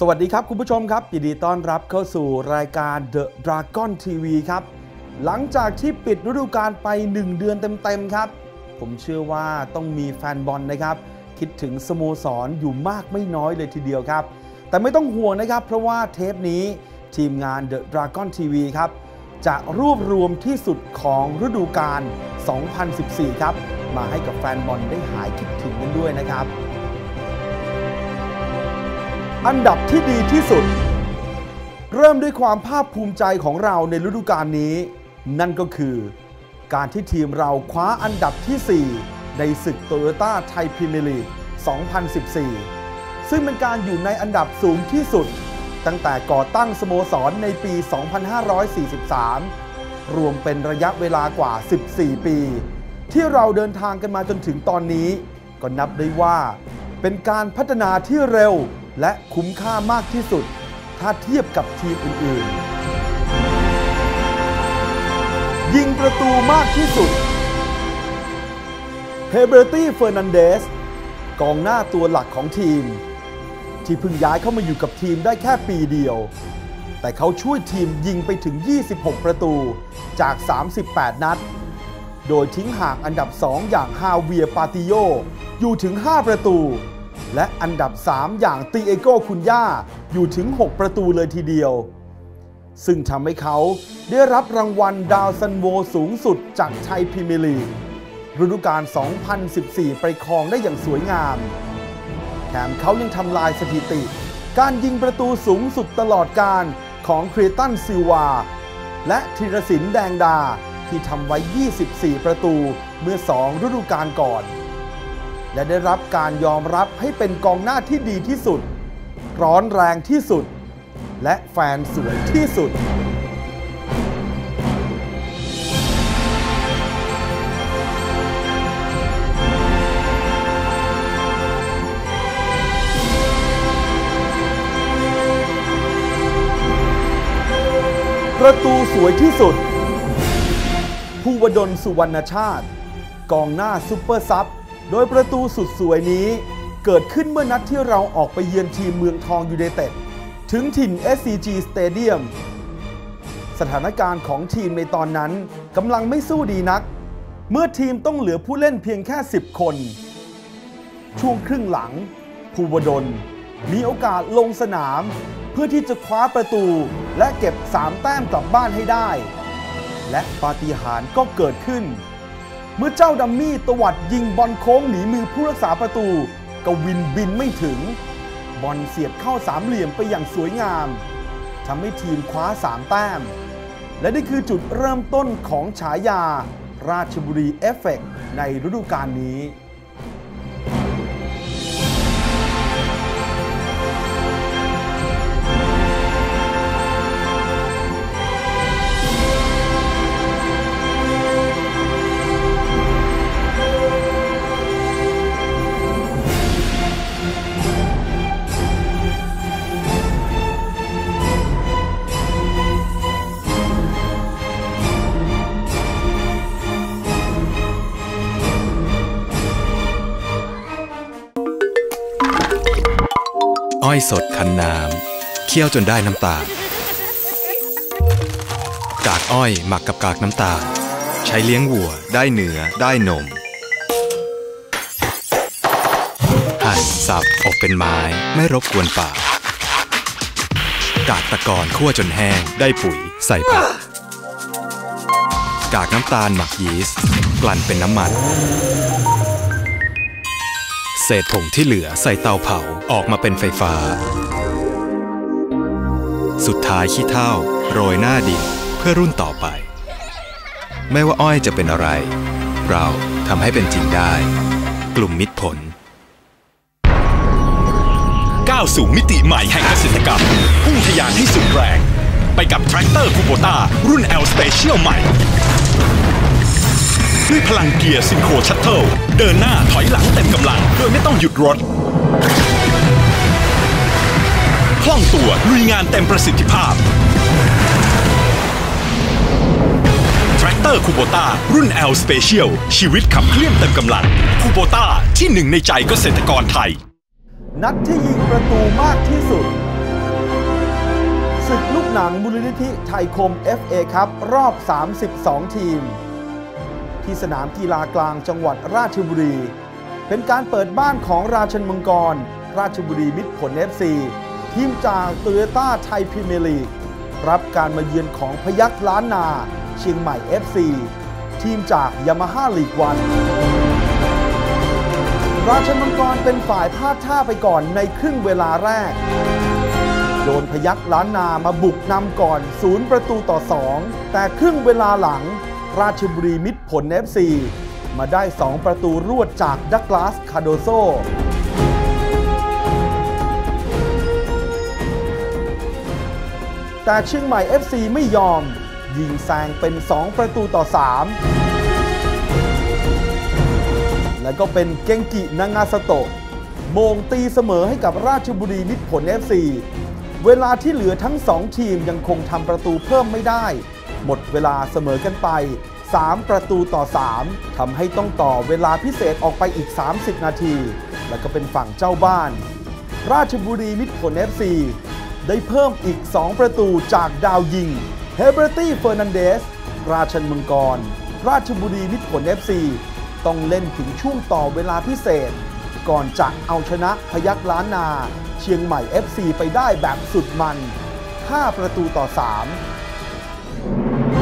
สวัสดีครับ คุณผู้ชมครับยินดีต้อนรับเข้าสู่รายการ The Dragon TV ครับ หลังจากที่ปิดฤดูกาลไป 1 เดือนเต็มๆครับ ผมเชื่อว่าต้องมีแฟนบอลนะครับ คิดถึงสโมสรอยู่มากไม่น้อยเลยทีเดียวครับ แต่ไม่ต้องห่วงนะครับ เพราะว่าเทปนี้ทีมงาน The Dragon TV ครับ จะรวบรวมที่สุดของฤดูกาล 2014 ครับ มาให้กับแฟนบอลได้หายคิดถึงกันด้วยนะครับ อันดับที่ดีที่สุด เริ่มด้วยความภาคภูมิใจของเราในฤดูกาลนี้ นั่นก็คือ การที่ทีมเราคว้าอันดับที่ 4 ในศึกโตโยต้าไทยพรีเมียร์ลีก 2014 ซึ่งเป็นการอยู่ในอันดับสูงที่สุด ตั้งแต่ก่อตั้งสโมสรในปี 2543 รวมเป็นระยะเวลากว่า 14 ปี ที่เราเดินทางกันมาจนถึงตอนนี้ ก็นับได้ว่า เป็นการพัฒนาที่เร็ว และคุ้มค่ามากที่สุด ถ้าเทียบกับทีมอื่น ๆ ยิงประตูมากที่สุดเฮเบอร์ตี้เฟอร์นันเดสกองหน้าตัวหลักของทีม ที่เพิ่งย้ายเข้ามาอยู่กับทีมได้แค่ปีเดียว แต่เขาช่วยทีมยิงไปถึง 26 ประตูจาก 38 นัด โดยทิ้งห่างอันดับ 2 อย่างฮาเวียปาติโยอยู่ถึง 5 ประตู และอันดับ 3 อย่างตีเอโกคุณย่าอยู่ถึง 6 ประตูเลยทีเดียว ซึ่งทำให้เขาได้รับรางวัลดาวซันโวสูงสุดจากไทยพรีเมียร์ลีกฤดูกาล 2014 ไปครองได้อย่างสวยงาม แถมเขายังทำลายสถิติ การยิงประตูสูงสุดตลอดการของครีตันซิวา และธีรศิลป์แดงดาที่ทำไว้ 24 ประตูเมื่อ 2 ฤดูกาลก่อน และได้รับการยอมรับให้เป็นกองหน้าที่ดีที่สุด ร้อนแรงที่สุด และแฟนสวยที่สุด ประตูสวยที่สุด ภูวดลสุวรรณชาติ กองหน้าซุปเปอร์ซับ โดยประตูสุดสวยนี้เกิดขึ้นเมื่อนัดที่เราออกไปเยือนทีมเมืองทองยูไนเต็ดถึงถิ่น SCG Stadium สถานการณ์ของทีมในตอนนั้นกำลังไม่สู้ดีนัก เมื่อทีมต้องเหลือผู้เล่นเพียงแค่ 10 คน ช่วงครึ่งหลัง ภูวดล มีโอกาสลงสนาม เพื่อที่จะคว้าประตูและเก็บ 3 แต้มกลับบ้านให้ได้ และปาฏิหาริย์ก็เกิดขึ้น เมื่อเจ้าดัมมี่ตวัดยิงบอลโค้งหนีมือผู้รักษาประตู กวินบินไม่ถึง บอลเสียบเข้าสามเหลี่ยมไปอย่างสวยงามทำให้ทีมคว้าสามแต้ม และนี่คือจุดเริ่มต้นของฉายา ราชบุรีเอฟเฟกต์ในฤดูกาลนี้ อยสดคันน้ำเคี่ยวจนได้น้ำตาลกากอ้อยหมักกับกากน้ำตาล ใช้เลี้ยงวัวได้เนื้อได้นม หั่นสับอบเป็นไม้ไม่รบกวนปากกากตะกอนคั่วจนแห้งได้ปุ๋ยใส่ผักกากน้ำตาลหมักยีสต์กลั่นเป็นน้ำมัน เศษผงที่เหลือใส่เตาเผาออกมาเป็นไฟฟ้า สุดท้ายขี้เถ้าโรยหน้าดินเพื่อรุ่นต่อไป ไม่ว่าอ้อยจะเป็นอะไร เราทำให้เป็นจริงได้ กลุ่มมิตรผลก้าวสู่มิติใหม่แห่งเกษตรกรรมพุ่งทยานให้สุดแรง ไปกับแทรกเตอร์คูโบต้ารุ่น L Special ใหม่ ด้วยพลังเกียร์ซินโครชัตเทิลเดินหน้าถอยหลังเต็มกำลัง โดยไม่ต้องหยุดรถคล่องตัวลุยงานเต็มประสิทธิภาพแทรกเตอร์คูโบต้ารุ่น L Special ชีวิตขับเคลื่อนเต็มกำลังคูโบต้าที่หนึ่งในใจเกษตรกรไทย นัดที่ยิงประตูมากที่สุดศึกลูกหนังมูลนิธิไทยคม FA ครับ รอบ 32 ทีม ที่สนามกีฬากลางจังหวัดราชบุรี เป็นการเปิดบ้านของราชันมังกร ราชบุรีมิตรผล FC ทีมจากโตโยต้าไทยพรีเมียร์ลีกรับการมาเยือนของพยัคฆ์ล้านนา เชียงใหม่ FC ทีมจากยามาฮ่าลีกวัน ราชมังกรเป็นฝ่ายพลาดท่าไปก่อนในครึ่งเวลาแรก โดนพยัคฆ์ล้านนามาบุกนำก่อนศูนย์ประตูต่อ 2 แต่ครึ่งเวลาหลัง ราชบุรีมิตรผล FC มาได้ 2 ประตูรวดจากดักลาสคาโดโซแต่เชียงใหม่ FC ไม่ยอม ยิงแซงเป็น 2 ประตูต่อ 3 แล้วก็เป็นเกงกินางาสโตะโมงตีเสมอให้กับราชบุรีมิตรผล FC เวลาที่เหลือทั้ง 2 ทีมยังคงทำประตูเพิ่มไม่ได้ หมดเวลาเสมอกันไป 3 ประตูต่อ 3ทำให้ต้องต่อเวลาพิเศษออกไปอีก 30 นาที แล้วก็เป็นฝั่งเจ้าบ้าน ราชบุรีมิตรผล FC ได้เพิ่มอีก 2 ประตูจากดาวยิงเฮเบอร์ตี้เฟอร์นันเดส ราชันมังกร ราชบุรีมิตรผล FC ต้องเล่นถึงช่วงต่อเวลาพิเศษ ก่อนจะเอาชนะพยัคฆ์ล้านนา เชียงใหม่ FC ไปได้แบบสุดมัน 5 ประตูต่อ 3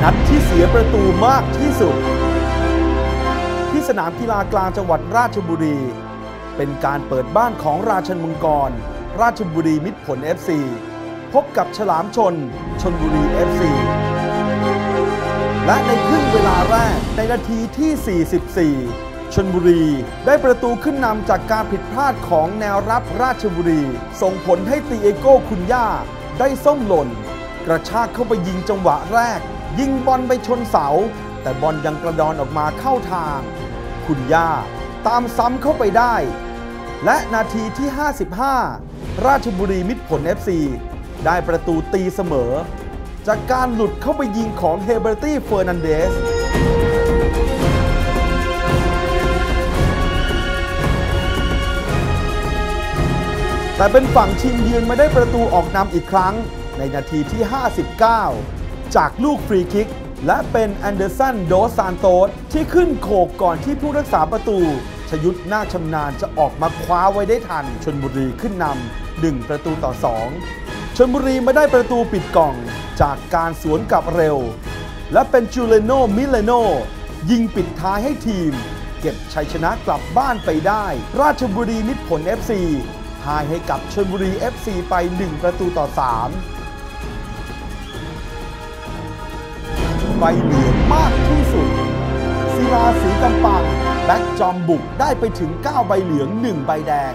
นัดที่เสียประตูมากที่สุด ที่สนามกีฬากลางจังหวัดราชบุรี เป็นการเปิดบ้านของราชันมังกร ราชบุรีมิตรผล FC พบกับฉลามชนชนบุรี FC และในครึ่งเวลาแรกในนาทีที่ 44 ชนบุรีได้ประตูขึ้นนำจากการผิดพลาดของแนวรับราชบุรี ส่งผลให้ตีเอโก้คุณย่าได้ส้มหล่น กระชากเข้าไปยิงจังหวะแรก ยิงบอลไปชนเสา แต่บอลยังกระดอนออกมาเข้าทาง คุณย่าตามซ้ำเข้าไปได้ และนาทีที่ 55 ราชบุรีมิตรผล FC ได้ประตูตีเสมอ จากการหลุดเข้าไปยิงของเฮเบอร์ตี้เฟอร์นันเดสแต่เป็นฝั่งทีมเยือนมาได้ประตูออกนำอีกครั้งในนาทีที่ 59 จากลูกฟรีคิก และเป็นแอนเดอร์สันโดสซานโตสที่ขึ้นโขกก่อนที่ผู้รักษาประตู ชยุทธนาคชำนาญจะออกมาคว้าไว้ได้ทันชนบุรีขึ้นนำ1ประตูต่อ 2ชนบุรีมาได้ประตูปิดกล่องจากการสวนกลับเร็ว และเป็นจูเลโนมิเลโนยิงปิดท้ายให้ทีม เก็บชัยชนะกลับบ้านไปได้ ราชบุรีมิตรผล FC พายให้กับชนบุรี FC ไป 1 ประตูต่อ 3 ใบเหลืองมากที่สุดศิลาสีกำปังแบ็กจอมบุกได้ไปถึง 9 ใบเหลือง 1 ใบแดง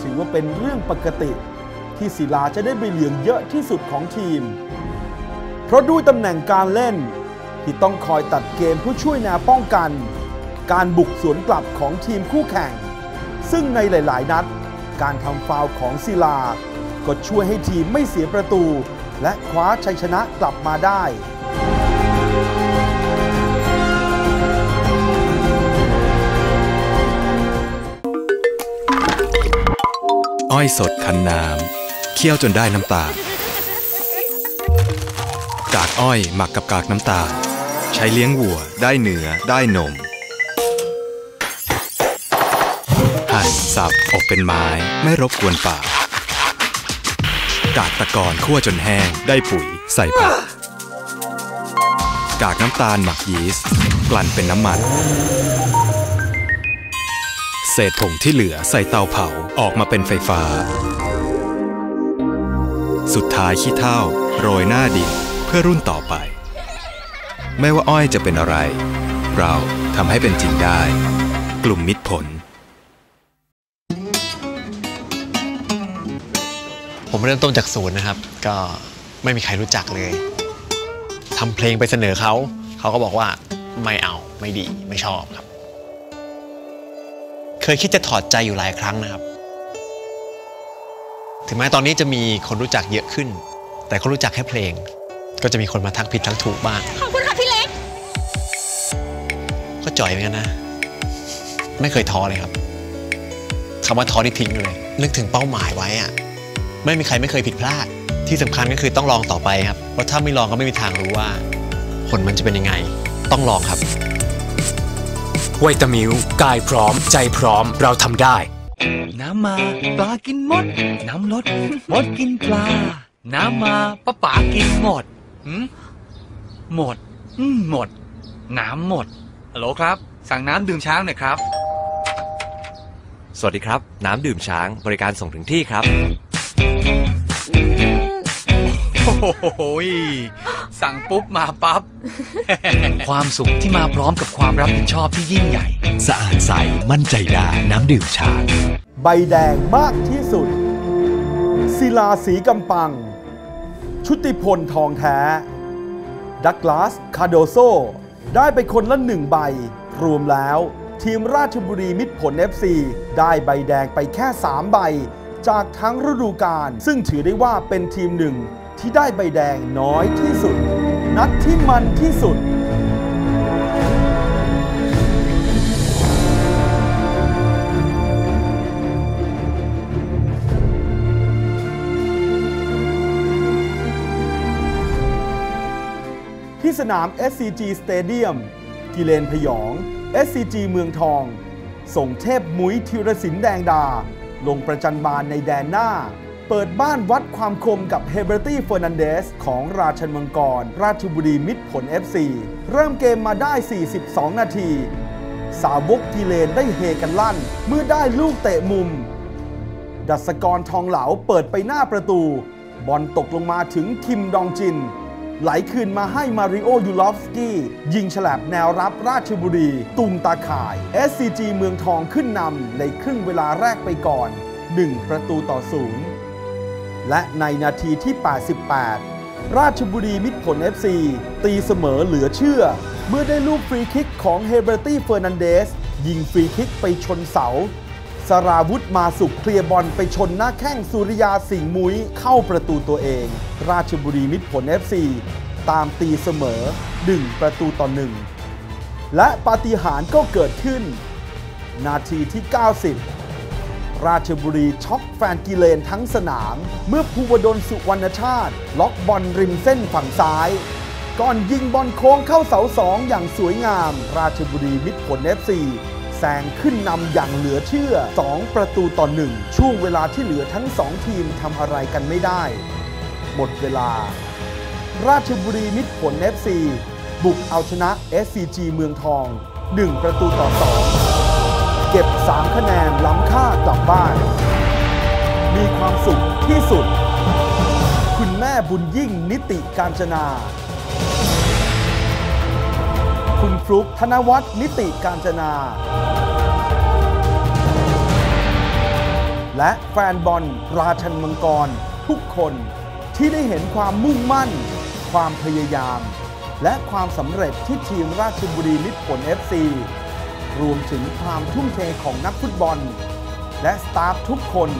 ถือว่าเป็นเรื่องปกติที่ศิลาจะได้ใบเหลืองเยอะที่สุดของทีม เพราะด้วยตำแหน่งการเล่น ที่ต้องคอยตัดเกมผู้ช่วยแนวป้องกัน การบุกสวนกลับของทีมคู่แข่ง ซึ่งในหลาย ๆ นัด การทำฟาวของศิลา ก็ช่วยให้ทีมไม่เสียประตู และคว้าชัยชนะกลับมาได้ อ้อยสดคั้นน้ำเคี่ยวจนได้น้ำตาลกากอ้อยหมักกับกากน้ำตาล ใช้เลี้ยงวัวได้เนื้อได้นม หั่นสับอบเป็นไม้ไม่รบกวนปากกากตะกอนคั่วจนแห้งได้ปุ๋ยใส่ผักกากน้ำตาลหมักยีสต์กลั่นเป็นน้ำมัน เศษผงที่เหลือใส่เตาเผาออกมาเป็นไฟฟ้า สุดท้ายขี้เถ้าโรยหน้าดินเพื่อรุ่นต่อไป ไม่ว่าอ้อยจะเป็นอะไร เราทำให้เป็นจริงได้ กลุ่มมิตรผล ผมเริ่มต้นจากศูนย์นะครับ ก็ไม่มีใครรู้จักเลยทำเพลงไปเสนอเขา เขาก็บอกว่าไม่เอาไม่ดีไม่ชอบครับ เคยคิดจะถอดใจอยู่หลายครั้งนะครับ ถึงแม้ตอนนี้จะมีคนรู้จักเยอะขึ้น แต่คนรู้จักแค่เพลง ก็จะมีคนมาทักผิดทักถูกบ้าง ขอบคุณค่ะพี่เล็ก ก็จ่อยเหมือนกันนะ ไม่เคยท้อเลยครับคำว่าท้อที่ทิ้งเลย นึกถึงเป้าหมายไว้อะไม่มีใครไม่เคยผิดพลาด ที่ที่สำคัญก็คือต้องลองต่อไปครับ เพราะถ้าไม่ลองก็ไม่มีทางรู้ว่า ผลมันจะเป็นยังไง ต้องลองครับ ไวตามิวกายพร้อม ใจพร้อมเราทำได้ น้ำมาปลากินมด น้ำลดมดกินปลา น้ำมาป้าป๋ากินหมดหืมหมดอืมหมด น้ำหมดฮัลโหลครับ สั่งน้ำดื่มช้างหน่อยครับ สวัสดีครับ น้ำดื่มช้างบริการส่งถึงที่ครับ โอ้โหย สั่งปุ๊บมาปั๊บ ความสุขที่มาพร้อมกับความรับผิดชอบที่ยิ่งใหญ่ สะอาดใสมั่นใจได้น้ำดื่มช้างใบแดงมากที่สุด ศิลาสีกำปัง ชุติพลทองแท้ ดักลาส คาโดโซ ได้ไปคนละหนึ่งใบ รวมแล้ว ทีมราชบุรีมิตรผล FC ได้ใบแดงไปแค่ 3 ใบ จากทั้งฤดูกาลซึ่งถือได้ว่าเป็นทีมหนึ่งที่ได้ใบแดงน้อยที่สุด นัดที่มันที่สุด ที่สนาม SCG Stadium กิเลนพยอง SCG เมืองทอง ส่งเทพมุ้ยธีรศิลป์แดงดา ลงประจันบานในแดนหน้า เปิดบ้านวัดความคมกับเฮเบอร์ตี้เฟอร์นันเดสของราชันมังกร ราชบุรีมิตรผล FC เริ่มเกมมาได้ 42 นาที สาวกกิเลนได้เฮกันลั่น เมื่อได้ลูกเตะมุม ดัสกรทองเหลาเปิดไปหน้าประตู บอลตกลงมาถึงคิมดองจิน ไหลคืนมาให้มาริโอยูลอฟสกี้ ยิงฉลับแนวรับราชบุรีตุงตาข่าย SCG เมืองทองขึ้นนำในครึ่งเวลาแรกไปก่อน 1 ประตูต่อศูนย์ และในนาทีที่ 88 ราชบุรีมิตรผล FC ตีเสมอเหลือเชื่อ เมื่อได้ลูกฟรีคิกของเฮเบอร์ตี้เฟอร์นันเดส ยิงฟรีคิกไปชนเสาสราวุธมาสุขเคลียร์บอลไปชนหน้าแข้งสุริยาสิงห์มุ้ยเข้าประตูตัวเอง ราชบุรีมิตรผล FC ตามตีเสมอ 1 ประตูต่อ 1 และปาฏิหาริย์ก็เกิดขึ้น นาทีที่ 90 ราชบุรีช็อกแฟนกิเลนทั้งสนาม เมื่อภูวดลสุวรรณชาติ ล็อกบอลริมเส้นฝั่งซ้าย ก่อนยิงบอลโค้งเข้าเสาสองอย่างสวยงาม ราชบุรีมิตรผล FC แซงขึ้นนำอย่างเหลือเชื่อ 2 ประตูต่อ1ช่วงเวลาที่เหลือทั้ง 2 ทีมทำอะไรกันไม่ได้ หมดเวลา ราชบุรีมิตรผล FC บุกเอาชนะ SCG เมืองทอง 1 ประตูต่อ 2 เก็บ 3 คะแนนล้ำค่ากลับบ้าน มีความสุขที่สุด คุณแม่บุญยิ่งนิติการจนา คุณฟลุกธนวัฒน์นิติการจนา และแฟนบอลราชันมังกร ทุกคนที่ได้เห็นความมุ่งมั่น ความพยายาม และความสำเร็จที่ทีมราชบุรีมิตรผล FC รวมถึงความทุ่มเทของนักฟุตบอล และสตาฟทุกคน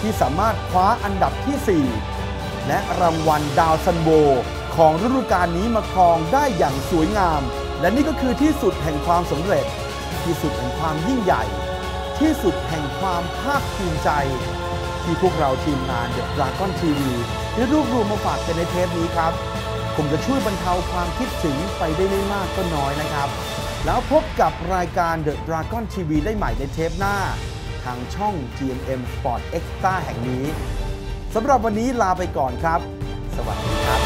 ที่สามารถคว้าอันดับที่ 4 และรางวัลดาวซันโบของฤดูกาลนี้มาครองได้อย่างสวยงาม และนี่ก็คือที่สุดแห่งความสำเร็จ ที่สุดแห่งความยิ่งใหญ่ ที่สุดแห่งความภาคภูมิใจ ที่พวกเราทีมงาน The Dragon TV ได้รวบรวมมาฝากกันในเทปนี้ครับ ผมจะช่วยบรรเทาความคิดถึงไปได้ไม่มากก็น้อยนะครับ แล้วพบกับรายการ The Dragon TV ได้ใหม่ในเทปหน้า ทางช่อง GMM Sport Extra แห่งนี้สำหรับวันนี้ลาไปก่อนครับ สวัสดีครับ